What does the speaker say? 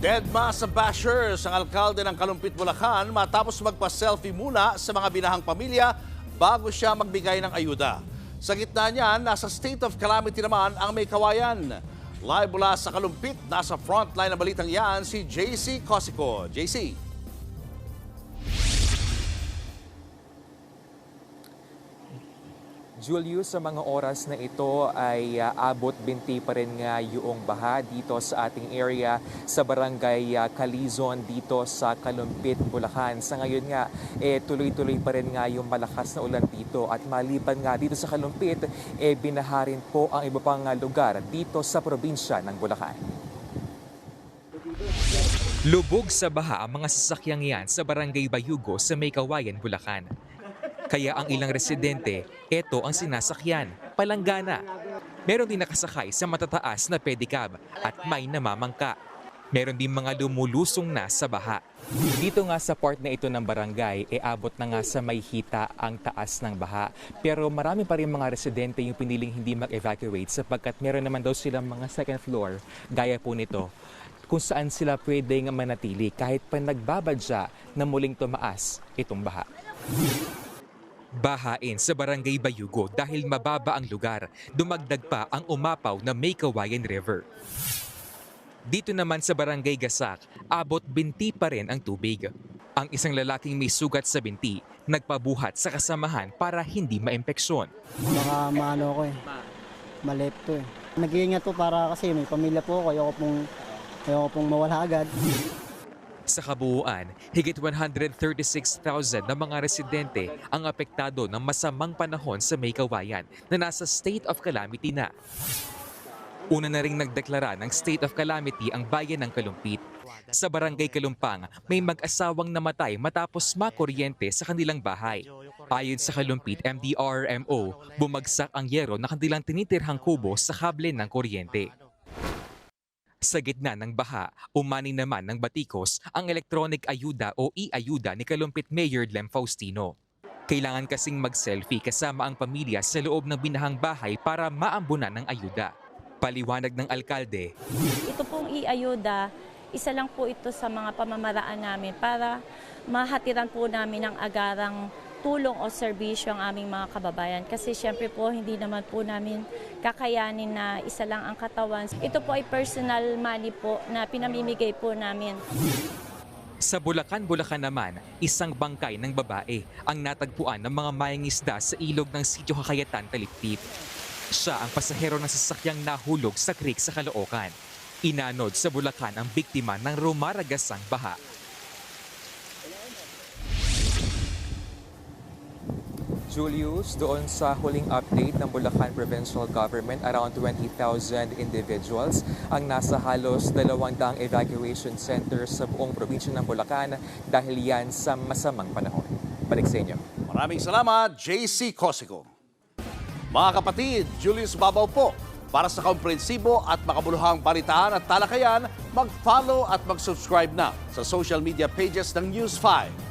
Deadma sa bashers ang alkalde ng Kalumpit, Bulacan matapos magpa-selfie muna sa mga binahang pamilya bago siya magbigay ng ayuda. Sa gitna niyan, nasa state of calamity naman ang may kawayan. Live mula sa Kalumpit, nasa frontline ng balitang yan si JC Cosico. JC. Julius, sa mga oras na ito ay uh, abot binti pa rin nga yung baha dito sa ating area sa barangay uh, Calizon dito sa Kalumpit, Bulacan. Sa ngayon nga, eh, tuloy-tuloy pa rin nga yung malakas na ulan dito at maliban nga dito sa Kalumpit, eh, binaharin po ang iba pang uh, lugar dito sa probinsya ng Bulacan. Lubog sa baha ang mga sasakyang yan sa barangay Bayugo sa May Bulacan. Kaya ang ilang residente, eto ang sinasakyan, palanggana. Meron din nakasakay sa matataas na pedicab at may namamangka. Meron din mga lumulusong na sa baha. Dito nga sa part na ito ng barangay, e abot na nga sa may hita ang taas ng baha. Pero marami pa rin mga residente yung piniling hindi mag-evacuate sapagkat meron naman daw silang mga second floor, gaya po nito, kung saan sila pwedeng manatili kahit pa nagbabadya na muling tumaas itong baha. Bahain sa Barangay Bayugo dahil mababa ang lugar. Dumagdag pa ang umapaw na May Kawayan River. Dito naman sa Barangay Gasak, abot binti pa rin ang tubig. Ang isang lalaking may sugat sa binti, nagpabuhat sa kasamahan para hindi maimpeksyon. Baka maano ko eh. Malip to eh. Nag-iingat po para kasi may pamilya po ako. Ayoko pong, ayoko pong mawala agad. Sa kabuuan, higit 136,000 na mga residente ang apektado ng masamang panahon sa May Kawayan na nasa state of calamity na. Una na ring nagdeklara ng state of calamity ang bayan ng Kalumpit. Sa barangay Kalumpang, may mag-asawang namatay matapos makuryente sa kanilang bahay. Ayon sa Kalumpit MDRMO, bumagsak ang yero na kanilang tinitirhang kubo sa kable ng kuryente. Sa gitna ng baha, umani naman ng batikos ang electronic ayuda o e-ayuda ni Kalumpit Mayor Lem Faustino. Kailangan kasing mag-selfie kasama ang pamilya sa loob ng binahang bahay para maambunan ng ayuda. Paliwanag ng alkalde, Ito pong i-ayuda, isa lang po ito sa mga pamamaraan namin para mahatiran po namin ng agarang tulong o serbisyo ang aming mga kababayan. Kasi siyempre po, hindi naman po namin kakayanin na isa lang ang katawan. Ito po ay personal money po na pinamimigay po namin. Sa Bulacan, Bulacan naman, isang bangkay ng babae ang natagpuan ng mga mayangisda sa ilog ng Sitio Kakayatan, Taliptip. Siya ang pasahero ng sasakyang nahulog sa creek sa Caloocan. Inanod sa Bulacan ang biktima ng rumaragasang baha. Julius, doon sa huling update ng Bulacan Provincial Government, around 20,000 individuals ang nasa halos 200 evacuation centers sa buong probinsya ng Bulacan dahil yan sa masamang panahon. Balik sa inyo. Maraming salamat, JC Cosico. Mga kapatid, Julius Babaw po. Para sa komprensibo at makabuluhang balitaan at talakayan, mag-follow at mag-subscribe na sa social media pages ng News 5.